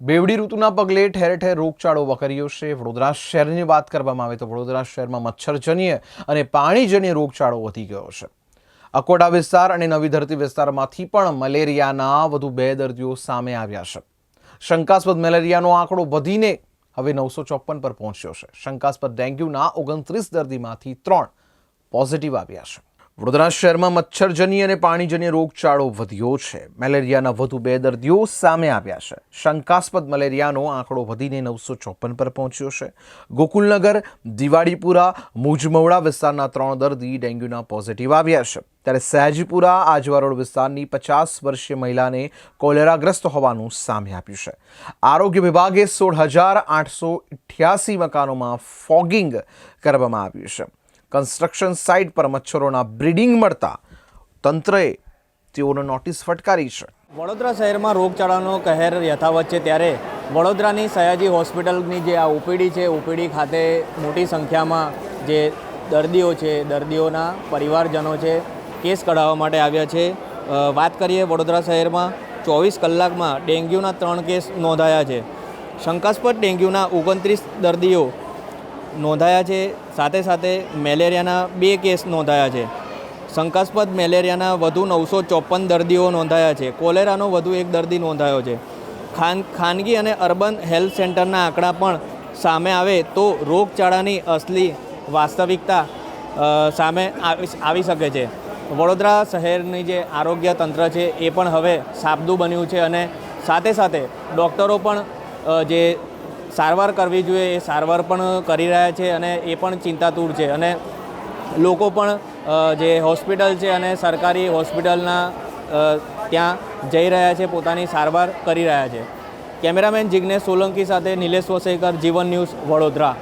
બેવડી ઋતુના પગલે ઠેર ઠેર રોગચાળો વકર્યો છે. વડોદરા શહેરની વાત કરવામાં આવે તો વડોદરા શહેરમાં મચ્છરજન્ય અને પાણીજન્ય રોગચાળો વધી ગયો છે. અકોટા વિસ્તાર અને નવી ધરતી વિસ્તારમાંથી પણ મલેરિયાના વધુ બે દર્દીઓ સામે આવ્યા છે. શંકાસ્પદ મેલેરિયાનો આંકડો વધીને હવે નવસો ચોપન પર પહોંચ્યો છે. શંકાસ્પદ ડેન્ગ્યુના ઓગણત્રીસ દર્દીમાંથી ત્રણ પોઝિટિવ આવ્યા છે. વડોદરા શહેરમાં મચ્છરજન્ય અને પાણીજન્ય રોગચાળો વધ્યો છે. મેલેરિયાના વધુ બે દર્દીઓ સામે આવ્યા છે. શંકાસ્પદ મલેરિયાનો આંકડો વધીને નવસો ચોપન પર પહોંચ્યો છે. ગોકુલનગર, દિવાળીપુરા, મુજમવડા વિસ્તારના ત્રણ દર્દી ડેન્ગ્યુના પોઝિટિવ આવ્યા છે. ત્યારે સહેજપુરા, આજવારોડ વિસ્તારની પચાસ વર્ષીય મહિલાને કોલેરાગ્રસ્ત હોવાનું સામે આવ્યું છે. આરોગ્ય વિભાગે સોળ હજાર આઠસો અઠ્યાસી મકાનોમાં ફોગિંગ કરવામાં આવ્યું છે. કન્સ્ટ્રક્શન સાઇટ પર મચ્છરોના બ્રીડિંગ મળતા તંત્રએ તેઓને નોટિસ ફટકારી છે. વડોદરા શહેરમાં રોગચાળાનો કહેર યથાવત છે ત્યારે વડોદરાની સયાજી હોસ્પિટલની જે આ ઓપીડી છે ઓપીડી ખાતે મોટી સંખ્યામાં જે દર્દીઓ છે, દર્દીઓના પરિવારજનો છે, કેસ કઢાવવા માટે આવ્યા છે. વાત કરીએ વડોદરા શહેરમાં, ચોવીસ કલાકમાં ડેન્ગ્યુના ત્રણ કેસ નોંધાયા છે. શંકાસ્પદ ડેન્ગ્યુના ઓગણત્રીસ દર્દીઓ નોંધાયા છે. સાથે સાથે મેલેરિયાના બે કેસ નોંધાયા છે. શંકાસ્પદ મેલેરિયાના વધુ નવસો ચોપન દર્દીઓ નોંધાયા છે. કોલેરાનો વધુ એક દર્દી નોંધાયો છે. ખાન, ખાનગી અને અર્બન હેલ્થ સેન્ટરના આંકડા પણ સામે આવે તો રોગચાળાની અસલી વાસ્તવિકતા સામે આવી શકે છે. વડોદરા શહેરની જે આરોગ્ય તંત્ર છે એ પણ હવે સાબદું બન્યું છે અને સાથે સાથે ડૉક્ટરો પણ જે સારવાર કરવી જોઈએ, એ સારવાર પણ કરી રહ્યા છે અને એ પણ ચિંતાતુર છે. અને લોકો પણ જે હોસ્પિટલ છે અને સરકારી હોસ્પિટલના ત્યાં જઈ રહ્યા છે, પોતાની સારવાર કરી રહ્યા છે. કેમેરામેન જિજ્ઞેશ સોલંકી સાથે નિલેશ વસેકર, જીવન ન્યૂઝ વડોદરા.